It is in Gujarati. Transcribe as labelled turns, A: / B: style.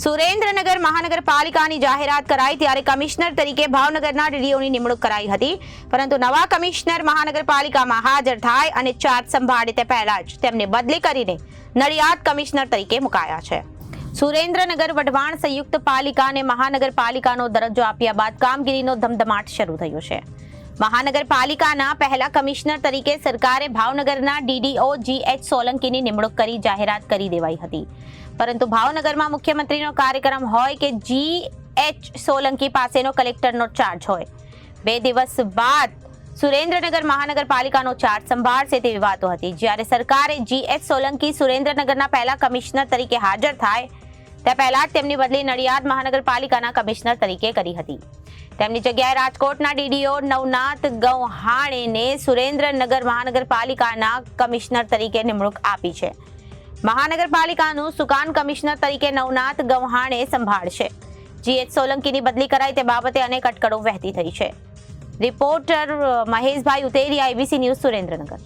A: સુરેન્દ્રનગર મહાનગરપાલિકાની જાહેરાત કરાઈ ત્યારે કમિશનર તરીકે ભાવનગરના ડીડીઓની નિમણૂક કરાઈ હતી. પરંતુ નવા કમિશનર મહાનગરપાલિકામાં હાજર થાય અને ચાર્જ સંભાળે તે પહેલા જ તેમને બદલી કરીને નડિયાદ કમિશનર તરીકે મુકાયા છે. સુરેન્દ્રનગર વઢવાણ સંયુક્ત પાલિકાને મહાનગરપાલિકાનો દરજ્જો આપ્યા બાદ કામગીરીનો ધમધમાટ શરૂ થયો છે. મહાનગરપાલિકાના પહેલા કમિશનર તરીકે સરકારે ભાવનગરના ડીડીઓ જીએચ સોલંકીની નિમણૂક કરી જાહેરાત કરી દેવાઈ હતી. પરંતુ ભાવનગરમાં મુખ્યમંત્રીનો કાર્યક્રમ હોય કે જી એચ સોલંકી પાસેનો કલેક્ટરનો ચાર્જ હોય. બે દિવસ બાદ સુરેન્દ્રનગર મહાનગરપાલિકાનો ચાર્જ સંભાળશે તેવી વાતો હતી. જ્યારે સરકારે જીએચ સોલંકી સુરેન્દ્રનગરના પહેલા કમિશનર તરીકે હાજર થાય તે પહેલા જ તેમની બદલી નડિયાદ મહાનગરપાલિકાના કમિશનર તરીકે કરી હતી. તેમની જગ્યાએ રાજકોટના ડીડીઓ નવનાથ ગૌહાણેને સુરેન્દ્રનગર મહાનગરપાલિકાના કમિશનર તરીકે નિમણૂક આપી છે. મહાનગરપાલિકાનું સુકાન કમિશનર તરીકે નવનાથ ગૌહાણે સંભાળશે. જીએચ સોલંકીની બદલી કરાઈ તે બાબતે અનેક અટકળો વહેતી થઈ છે. Reporter Maheshbhai Uteriya, ABC news Surendranagar.